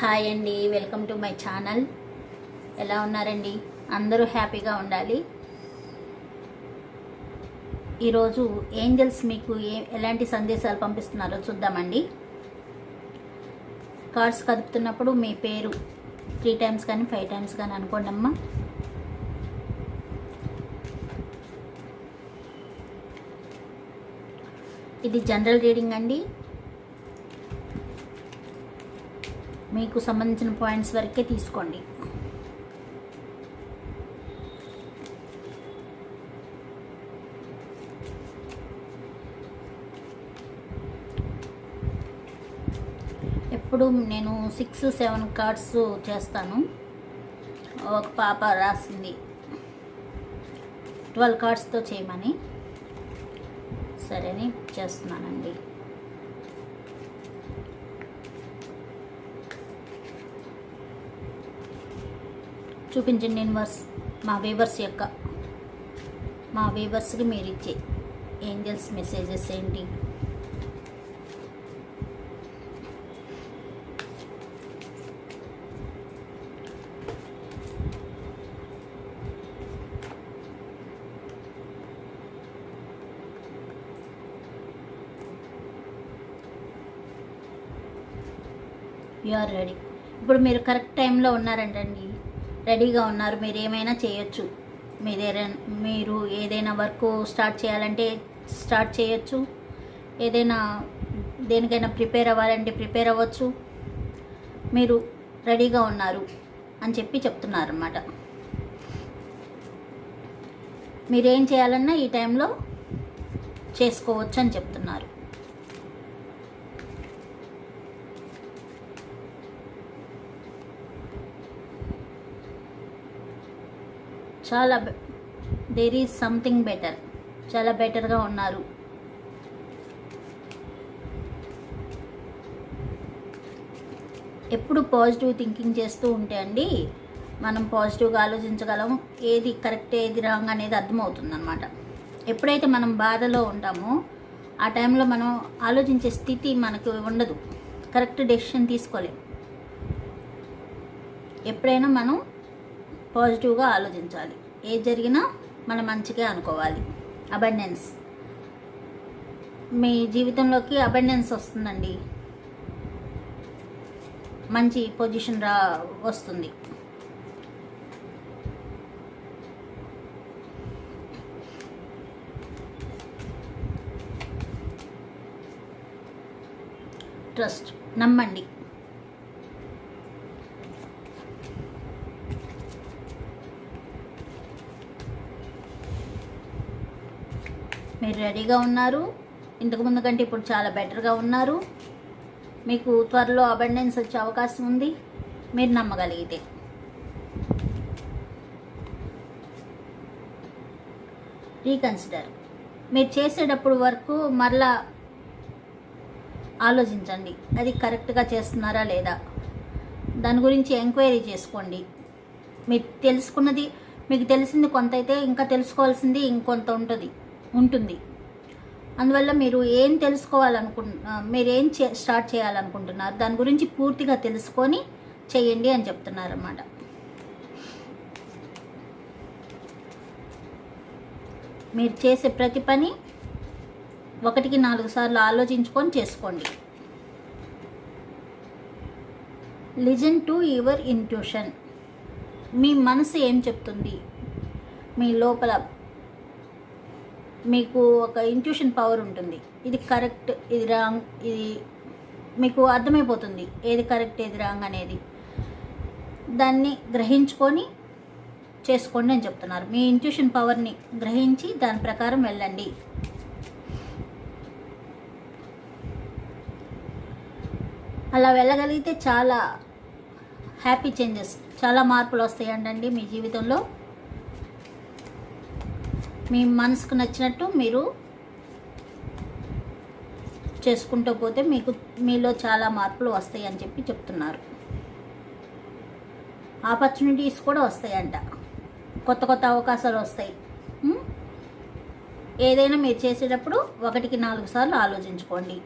Hi అండి welcome to my channel. ఎలా ఉన్నారండి? అందరూ హ్యాపీగా ఉండాలి. ఈరోజు ఏంజల్స్ మీకు ఏ ఎలాంటి సందేశాలు పంపిస్తున్నారో చూద్దామండి. కార్డ్స్ కదుపుతున్నప్పుడు మీ పేరు త్రీ టైమ్స్ కానీ ఫైవ్ టైమ్స్ కానీ అనుకోండి అమ్మా. ఇది జనరల్ రీడింగ్ అండి. మీకు సంబంధించిన పాయింట్స్ వరకే తీసుకోండి. ఎప్పుడు నేను సిక్స్ సెవెన్ కార్డ్స్ చేస్తాను. ఒక పాప రాసింది. ట్వెల్వ్ కార్డ్స్తో చేయమని. సరేని చేస్తున్నానండి. చూపించండి వర్స్ మా వేవర్స్ యొక్క మా వేవర్స్కి మీరు ఇచ్చే ఏంజల్స్ మెసేజెస్ ఏంటి? యు ఆర్ రెడీ ఇప్పుడు మీరు కరెక్ట్ టైంలో ఉన్నారంటండి. రెడీగా ఉన్నారు. మీరు ఏమైనా చేయొచ్చు. మీరు మీరు ఏదైనా వర్క్ స్టార్ట్ చేయాలంటే స్టార్ట్ చేయొచ్చు. ఏదైనా దేనికైనా ప్రిపేర్ అవ్వాలంటే ప్రిపేర్ అవ్వచ్చు. మీరు రెడీగా ఉన్నారు అని చెప్పి చెప్తున్నారు అన్నమాట మీరేం చేయాలన్నా ఈ టైంలో చేసుకోవచ్చు అని చెప్తున్నారు. చాలా దేర్ ఈజ్ సంథింగ్ బెటర్ చాలా బెటర్గా ఉన్నారు. ఎప్పుడు పాజిటివ్ థింకింగ్ చేస్తూ ఉంటే అండి మనం పాజిటివ్గా ఆలోచించగలం ఏది కరెక్ట్ ఏది రాంగ్ అనేది అర్థమవుతుంది అనమాట ఎప్పుడైతే మనం బాధలో ఉంటామో ఆ టైంలో మనం ఆలోచించే స్థితి మనకు ఉండదు. కరెక్ట్ డెసిషన్ తీసుకోలేం. ఎప్పుడైనా మనం పాజిటివ్గా ఆలోచించాలి. ఏది జరిగినా మనం మంచిగా అనుకోవాలి. అబండెన్స్ మీ జీవితంలోకి అబండెన్స్ వస్తుందండి. మంచి పొజిషన్ రా వస్తుంది. ట్రస్ట్ నమ్మండి. మీరు రెడీగా ఉన్నారు. ఇంతకుముందు కంటే ఇప్పుడు చాలా బెటర్గా ఉన్నారు. మీకు త్వరలో అబండెన్స్ వచ్చే అవకాశం ఉంది. మీరు నమ్మగలిగితే. రీకన్సిడర్. మీరు చేసేటప్పుడు వరకు మరలా ఆలోచించండి. అది కరెక్ట్గా చేస్తున్నారా లేదా? దాని గురించి ఎంక్వైరీ చేసుకోండి. మీరు తెలుసుకున్నది మీకు తెలిసింది కొంత అయితే ఇంకా తెలుసుకోవాల్సింది ఇంకొంత ఉంటుంది. ఉంటుంది. అందువల్ల మీరు ఏం తెలుసుకోవాలనుకు మీరు ఏం చే స్టార్ట్ చేయాలనుకుంటున్నారు దాని గురించి పూర్తిగా తెలుసుకొని చేయండి అని చెప్తున్నారు అన్నమాట మీరు చేసే ప్రతి పని ఒకటికి నాలుగు సార్లు ఆలోచించుకొని చేసుకోండి. లిజన్ టు యువర్ ఇంట్యూషన్ మీ మనసు ఏం చెప్తుంది? మీ లోపల మీకు ఒక ఇంట్యూషన్ పవర్ ఉంటుంది. ఇది కరెక్ట్ ఇది రాంగ్ ఇది మీకు అర్థమైపోతుంది. ఏది కరెక్ట్ ఏది రాంగ్ అనేది. దాన్ని గ్రహించుకొని చేసుకోండి అని చెప్తున్నారు. మీ ఇంట్యూషన్ పవర్ని గ్రహించి దాని ప్రకారం వెళ్ళండి. అలా వెళ్ళగలిగితే చాలా హ్యాపీ చేంజెస్ చాలా మార్పులు వస్తాయండి మీ జీవితంలో. మీ మనసుకు నచ్చినట్టు మీరు చేసుకుంటూ పోతే మీకు మీలో చాలా మార్పులు వస్తాయి అని చెప్పి చెప్తున్నారు. ఆపర్చునిటీస్ కూడా వస్తాయంట. కొత్త కొత్త అవకాశాలు వస్తాయి. ఏదైనా మీరు చేసేటప్పుడు ఒకటికి నాలుగు సార్లు ఆలోచించుకోండి.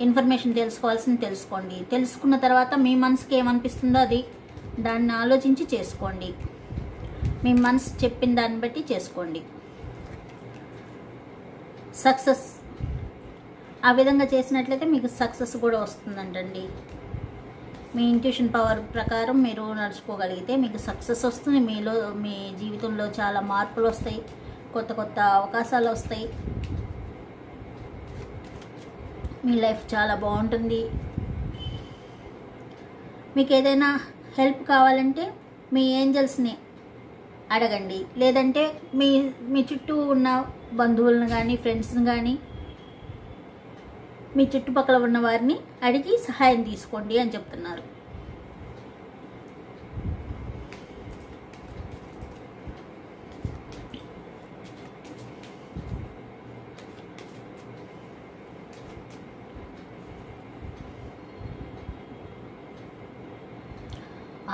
ఇన్ఫర్మేషన్ తెలుసుకోవాల్సింది తెలుసుకోండి. తెలుసుకున్న తర్వాత మీ మనసుకి ఏమనిపిస్తుందో అది దాన్ని ఆలోచించి చేసుకోండి. మీ మనసు చెప్పిన దాన్ని బట్టి చేసుకోండి. సక్సెస్. ఆ విధంగా చేసినట్లయితే మీకు సక్సెస్ కూడా వస్తుందంటండి. మీ ఇంట్యూషన్ పవర్ ప్రకారం మీరు నడుచుకోగలిగితే మీకు సక్సెస్ వస్తుంది. మీలో మీ జీవితంలో చాలా మార్పులు వస్తాయి. కొత్త కొత్త అవకాశాలు వస్తాయి. మీ లైఫ్ చాలా బాగుంటుంది. మీకు ఏదైనా హెల్ప్ కావాలంటే మీ ఏంజల్స్ని అడగండి. లేదంటే మీ మీ చుట్టూ ఉన్న బంధువులను కానీ ఫ్రెండ్స్ని కానీ మీ చుట్టుపక్కల ఉన్న వారిని అడిగి సహాయం తీసుకోండి అని చెప్తున్నారు.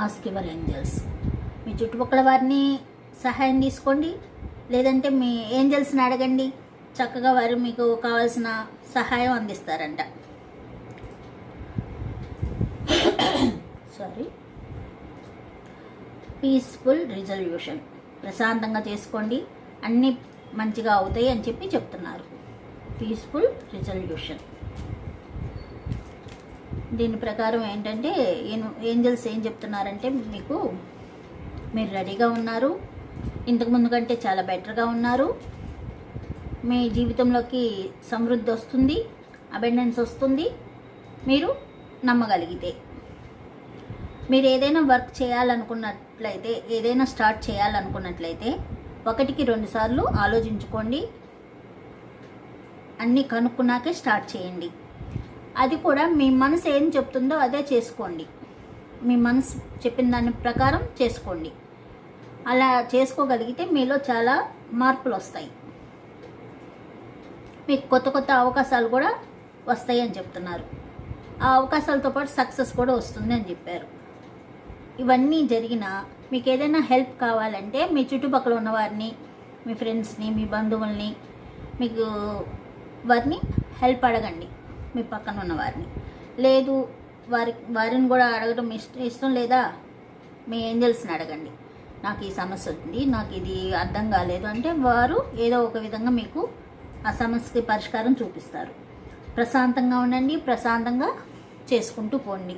ఆస్క్ యువర్ ఏంజల్స్ చుట్టుపక్కల వారిని సహాయం తీసుకోండి. లేదంటే మీ ఏంజల్స్ని అడగండి. చక్కగా వారు మీకు కావాల్సిన సహాయం అందిస్తారంట. సారీ పీస్ఫుల్ రిజల్యూషన్ ప్రశాంతంగా చేసుకోండి. అన్నీ మంచిగా అవుతాయి అని చెప్పి చెప్తున్నారు. పీస్ఫుల్ రిజల్యూషన్ దీని ప్రకారం ఏంటంటే ఏంజల్స్ ఏం చెప్తున్నారంటే మీకు మీరు రెడీగా ఉన్నారు. ఇంతకు ముందు కంటే చాలా బెటర్గా ఉన్నారు. మీ జీవితంలోకి సమృద్ధి వస్తుంది అబెండెన్స్ వస్తుంది. మీరు నమ్మగలిగితే మీరు ఏదైనా వర్క్ చేయాలనుకున్నట్లయితే ఏదైనా స్టార్ట్ చేయాలనుకున్నట్లయితే ఒకటికి రెండు సార్లు ఆలోచించుకోండి. అన్నీ కనుక్కున్నాకే స్టార్ట్ చేయండి. అది కూడా మీ మనసు ఏం చెప్తుందో అదే చేసుకోండి. మీ మనసు చెప్పిన దాని ప్రకారం చేసుకోండి. అలా చేసుకోగలిగితే మీలో చాలా మార్పులు వస్తాయి. మీకు కొత్త కొత్త అవకాశాలు కూడా వస్తాయి అని చెప్తున్నారు. ఆ అవకాశాలతో పాటు సక్సెస్ కూడా వస్తుంది అని చెప్పారు. ఇవన్నీ జరిగిన మీకు ఏదైనా హెల్ప్ కావాలంటే మీ చుట్టుపక్కల ఉన్న వారిని మీ ఫ్రెండ్స్ని మీ బంధువుల్ని మీకు వారిని హెల్ప్ అడగండి. మీ పక్కన ఉన్న వారిని. లేదు వారి వారిని కూడా అడగడం ఇష్టం ఇష్టం లేదా? మీ ఏంజల్స్ని అడగండి. నాకు ఈ సమస్య ఉంది నాకు ఇది అర్థం కాలేదు అంటే వారు ఏదో ఒక విధంగా మీకు ఆ సమస్యకి పరిష్కారం చూపిస్తారు. ప్రశాంతంగా ఉండండి ప్రశాంతంగా చేసుకుంటూ పోండి.